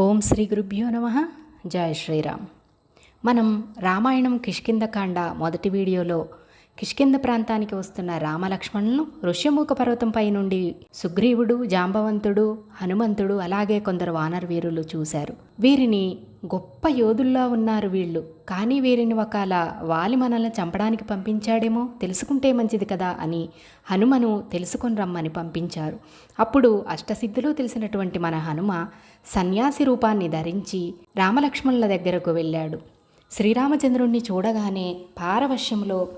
ఓం శ్రీ గురుభ్యో నమ. జయ శ్రీరామ్. మనం రామాయణం కిష్కిందకాండ మొదటి వీడియోలో కిష్కింద ప్రాంతానికి వస్తున్న రామలక్ష్మణులను ఋష్యమూక పర్వతంపై నుండి సుగ్రీవుడు జాంబవంతుడు హనుమంతుడు అలాగే కొందరు వానర వీరులు చూశారు. వీరిని గొప్ప యోధుల్లా ఉన్నారు వీళ్ళు. కానీ వీరిని ఒకల వాలి మనల్ని చంపడానికి పంపించాడేమో? తెలుసుకుంటే మంచిది కదా అని హనుమను తెలుసుకొని రమ్మని పంపించారు. అప్పుడు అష్టసిద్ధులు తెలిసినటువంటి మన హనుమ సన్యాసి రూపాన్ని ధరించి రామలక్ష్మణుల దగ్గరకు వెళ్ళాడు. శ్రీరామచంద్రుణ్ణి చూడగానే పారవశ్యంలో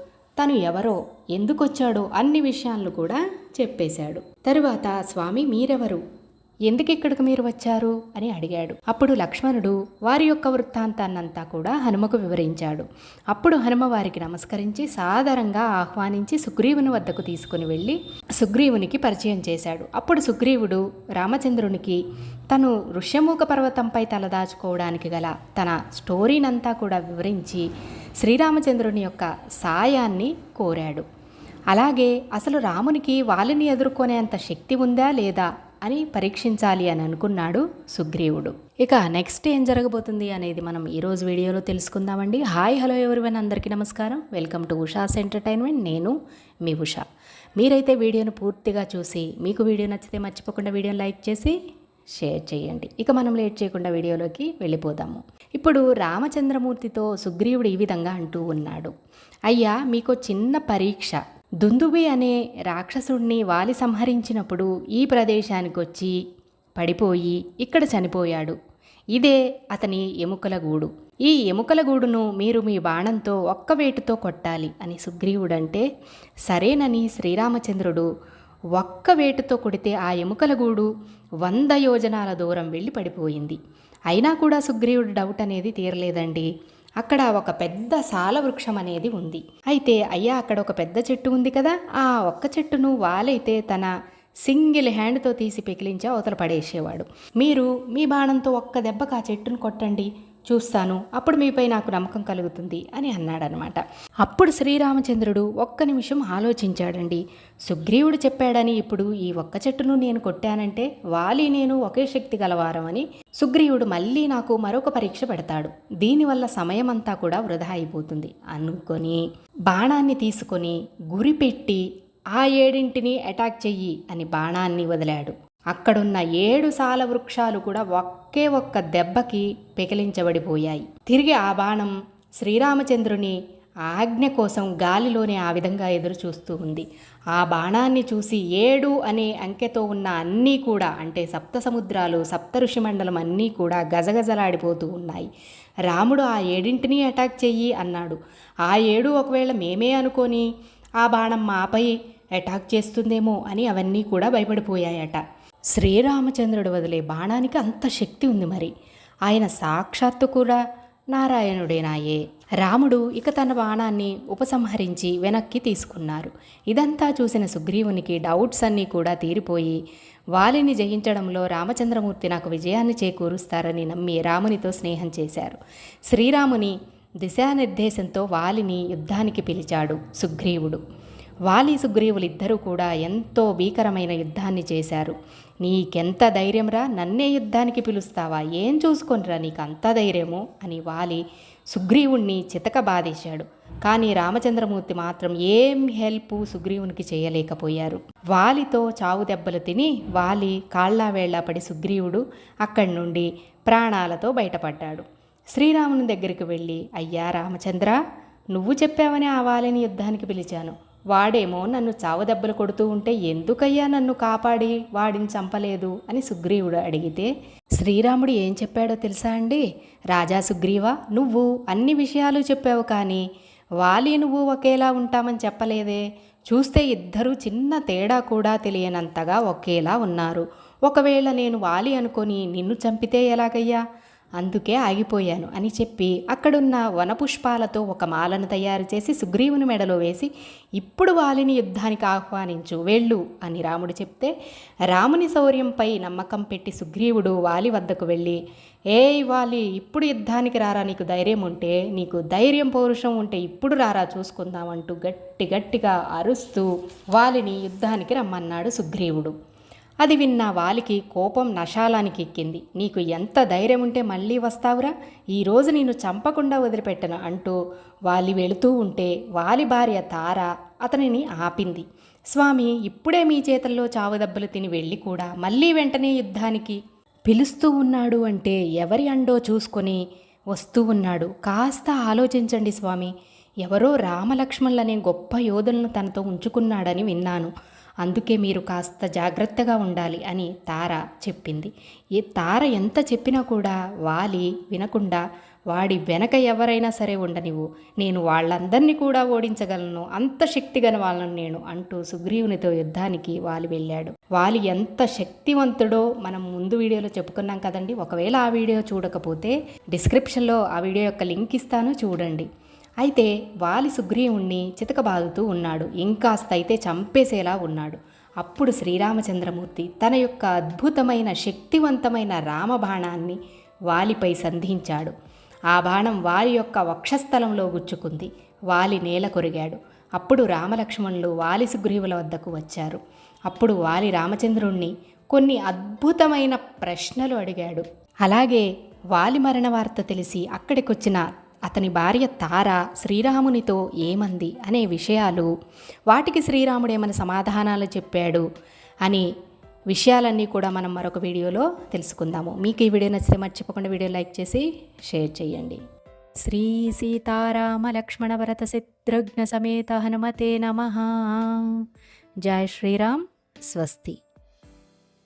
తను ఎవరో ఎందుకొచ్చాడో అన్ని విషయాలను కూడా చెప్పేశాడు. తరువాత స్వామి మీరెవరు? ఎందుకు ఇక్కడికి మీరు వచ్చారు? అని అడిగాడు. అప్పుడు లక్ష్మణుడు వారి యొక్క వృత్తాంతాన్నంతా కూడా హనుమకు వివరించాడు. అప్పుడు హనుమ వారికి నమస్కరించి సాదరంగా ఆహ్వానించి సుగ్రీవుని వద్దకు తీసుకుని వెళ్ళి సుగ్రీవునికి పరిచయం చేశాడు. అప్పుడు సుగ్రీవుడు రామచంద్రునికి తను ఋష్యమూక పర్వతంపై తలదాచుకోవడానికి గల తన స్టోరీనంతా కూడా వివరించి శ్రీరామచంద్రుని యొక్క సాయాన్ని కోరాడు. అలాగే అసలు రామునికి వాళ్ళని ఎదుర్కొనేంత శక్తి ఉందా లేదా అని పరీక్షించాలి అని అనుకున్నాడు సుగ్రీవుడు. ఇక నెక్స్ట్ ఏం జరగబోతుంది అనేది మనం ఈరోజు వీడియోలో తెలుసుకుందామండి. హాయ్ హలో ఎవరివన్ అందరికీ నమస్కారం. వెల్కమ్ టు ఉషాస్ ఎంటర్టైన్మెంట్ నేను మీ ఉషా. మీరైతే వీడియోను పూర్తిగా చూసి మీకు వీడియో నచ్చితే మర్చిపోకుండా వీడియోని లైక్ చేసి షేర్ చేయండి. ఇక మనం లేట్ చేయకుండా వీడియోలోకి వెళ్ళిపోదాము. ఇప్పుడు రామచంద్రమూర్తితో సుగ్రీవుడు ఈ విధంగా అంటూ ఉన్నాడు. అయ్యా మీకు చిన్న పరీక్ష. దుందుబి అనే రాక్షసుణ్ణి వాలి సంహరించినప్పుడు ఈ ప్రదేశానికి వచ్చి పడిపోయి ఇక్కడ చనిపోయాడు. ఇదే అతని ఎముకల గూడు. ఈ ఎముకల గూడును మీరు మీ బాణంతో ఒక్క వేటుతో కొట్టాలి అని సుగ్రీవుడంటే సరేనని శ్రీరామచంద్రుడు ఒక్క వేటుతో కొడితే ఆ ఎముకల గూడు వంద యోజనాల దూరం వెళ్ళి పడిపోయింది. అయినా కూడా సుగ్రీవుడు డౌట్ అనేది తీరలేదండి. అక్కడ ఒక పెద్ద సాల వృక్షం అనేది ఉంది. అయితే అయ్యా అక్కడ ఒక పెద్ద చెట్టు ఉంది కదా ఆ ఒక్క చెట్టును వాలైతే తన సింగిల్ హ్యాండ్తో తీసి పెకిలించి అవతల పడేసేవాడు. మీరు మీ బాణంతో ఒక్క దెబ్బకు ఆ చెట్టును కొట్టండి. చూస్తాను. అప్పుడు మీపై నాకు నమ్మకం కలుగుతుంది అని అన్నాడనమాట. అప్పుడు శ్రీరామచంద్రుడు ఒక్క నిమిషం ఆలోచించాడండి. సుగ్రీవుడు చెప్పాడని ఇప్పుడు ఈ ఒక్క చెట్టును నేను కొట్టానంటే వాలి నేను ఒకే శక్తి గలవారమని సుగ్రీవుడు మళ్ళీ నాకు మరొక పరీక్ష పెడతాడు. దీనివల్ల సమయం అంతా కూడా వృధా అయిపోతుంది. అనుకొని బాణాన్ని తీసుకొని గురిపెట్టి ఆ ఏడింటిని అటాక్ చెయ్యి అని బాణాన్ని వదిలాడు. అక్కడున్న ఏడు సాల వృక్షాలు కూడా ఒకే ఒక్క దెబ్బకి పెకిలించబడిపోయాయి. తిరిగి ఆ బాణం శ్రీరామచంద్రుని ఆజ్ఞ కోసం గాలిలోనే ఆ విధంగా ఎదురు చూస్తూ ఉంది. ఆ బాణాన్ని చూసి ఏడు అనే అంకెతో ఉన్న అన్నీ కూడా అంటే సప్త సముద్రాలు సప్త ఋషిమండలం అన్నీ కూడా గజగజలాడిపోతూ ఉన్నాయి. రాముడు ఆ ఏడింటిని అటాక్ చెయ్యి అన్నాడు. ఆ ఏడు ఒకవేళ మేమే అనుకొని ఆ బాణం మాపై అటాక్ చేస్తుందేమో అని అవన్నీ కూడా భయపడిపోయాయట. శ్రీరామచంద్రుడు వదిలే బాణానికి అంత శక్తి ఉంది మరి. ఆయన సాక్షాత్తు కూడా నారాయణుడేనాయే. రాముడు ఇక తన బాణాన్ని ఉపసంహరించి వెనక్కి తీసుకున్నారు. ఇదంతా చూసిన సుగ్రీవునికి డౌట్స్ అన్నీ కూడా తీరిపోయి వాలిని జయించడంలో రామచంద్రమూర్తి నాకు విజయాన్ని చేకూరుస్తారని నమ్మి రామునితో స్నేహం చేశారు. శ్రీరాముని దిశానిర్దేశంతో వాలిని యుద్ధానికి పిలిచాడు సుగ్రీవుడు. వాలి సుగ్రీవులిద్దరూ కూడా ఎంతో భీకరమైన యుద్ధాన్ని చేశారు. నీకెంత ధైర్యంరా? నన్నే యుద్ధానికి పిలుస్తావా? ఏం చూసుకొనిరా నీకు అంత ధైర్యము? అని వాలి సుగ్రీవుణ్ణి చితక బాధేశాడు. కానీ రామచంద్రమూర్తి మాత్రం ఏం హెల్ప్ సుగ్రీవునికి చేయలేకపోయారు. వాలితో చావు దెబ్బలు తిని వాలి కాళ్ళావేళ్ళ పడి సుగ్రీవుడు అక్కడి నుండి ప్రాణాలతో బయటపడ్డాడు. శ్రీరాముని దగ్గరికి వెళ్ళి అయ్యా రామచంద్ర నువ్వు చెప్పావని ఆ వాలిని యుద్ధానికి పిలిచాను. వాడేమో నన్ను చావదెబ్బలు కొడుతూ ఉంటే ఎందుకయ్యా నన్ను కాపాడి వాడిని చంపలేదు అని సుగ్రీవుడు అడిగితే శ్రీరాముడు ఏం చెప్పాడో తెలుసా అండి? రాజా సుగ్రీవా నువ్వు అన్ని విషయాలు చెప్పావు కానీ వాలి నువ్వు ఒకేలా ఉంటామని చెప్పలేదే. చూస్తే ఇద్దరు చిన్న తేడా కూడా తెలియనంతగా ఒకేలా ఉన్నారు. ఒకవేళ నేను వాలి అనుకొని నిన్ను చంపితే ఎలాగయ్యా? అందుకే ఆగిపోయాను అని చెప్పి అక్కడున్న వనపుష్పాలతో ఒక మాలను తయారు చేసి సుగ్రీవుని మెడలో వేసి ఇప్పుడు వాలిని యుద్ధానికి ఆహ్వానించు వెళ్ళు అని రాముడు చెప్తే రాముని శౌర్యంపై నమ్మకం పెట్టి సుగ్రీవుడు వాలి వద్దకు వెళ్ళి ఏ వాలి ఇప్పుడు యుద్ధానికి రారా నీకు ధైర్యం ఉంటే నీకు ధైర్యం పౌరుషం ఉంటే ఇప్పుడు రారా చూసుకుందామంటూ గట్టి గట్టిగా అరుస్తూ వాలిని యుద్ధానికి రమ్మన్నాడు సుగ్రీవుడు. అది విన్న వాలికి కోపం నశాలానికి ఎక్కింది నీకు ఎంత ధైర్యం ఉంటే మళ్ళీ వస్తావురా? ఈరోజు నేను చంపకుండా వదిలిపెట్టను అంటూ వాలి వెళుతూ ఉంటే వాలి భార్య తార అతనిని ఆపింది. స్వామి ఇప్పుడే మీ చేతల్లో చావుదెబ్బలు తిని వెళ్ళి కూడా మళ్ళీ వెంటనే యుద్ధానికి పిలుస్తూ ఉన్నాడు అంటే ఎవరి అండో చూసుకొని వస్తూ ఉన్నాడు. కాస్త ఆలోచించండి స్వామి. ఎవరో రామలక్ష్మణులనే గొప్ప యోధులను తనతో ఉంచుకున్నాడని విన్నాను. అందుకే మీరు కాస్త జాగ్రత్తగా ఉండాలి అని తార చెప్పింది. ఈ తార ఎంత చెప్పినా కూడా వాలి వినకుండా వాడి వెనక ఎవరైనా సరే ఉండనివ్వు. నేను వాళ్ళందరినీ కూడా ఓడించగలను. అంత శక్తిగల వాళ్ళను నేను అంటూ సుగ్రీవునితో యుద్ధానికి వాలి వెళ్ళాడు. వాలి ఎంత శక్తివంతుడో మనం ముందు వీడియోలో చెప్పుకున్నాం కదండి. ఒకవేళ ఆ వీడియో చూడకపోతే డిస్క్రిప్షన్లో ఆ వీడియో యొక్క లింక్ ఇస్తాను. చూడండి. అయితే వాలి సుగ్రీవుణ్ణి చితకబాదుతూ ఉన్నాడు. ఇంకాస్త అయితే చంపేసేలా ఉన్నాడు. అప్పుడు శ్రీరామచంద్రమూర్తి తన యొక్క అద్భుతమైన శక్తివంతమైన రామబాణాన్ని వాలిపై సంధించాడు. ఆ బాణం వాలి యొక్క వక్షస్థలంలో గుచ్చుకుంది. వాలి నేల కొరిగాడు. అప్పుడు రామలక్ష్మణులు వాలి సుగ్రీవుల వద్దకు వచ్చారు. అప్పుడు వాలి రామచంద్రుణ్ణి కొన్ని అద్భుతమైన ప్రశ్నలు అడిగాడు. అలాగే వాలి మరణ వార్త తెలిసి అక్కడికొచ్చిన అతని భార్య తార శ్రీరామునితో ఏమంది అనే విషయాలు వాటికి శ్రీరాముడేమని సమాధానాలు చెప్పాడు అని విషయాలన్నీ కూడా మనం మరొక వీడియోలో తెలుసుకుందాము. మీకు ఈ వీడియో నచ్చితే మర్చిపోకుండా వీడియో లైక్ చేసి షేర్ చేయండి. శ్రీ సీతారామ లక్ష్మణ భరత శత్రుఘ్న సమేత హనుమతే నమ. జై శ్రీరామ్. స్వస్తి.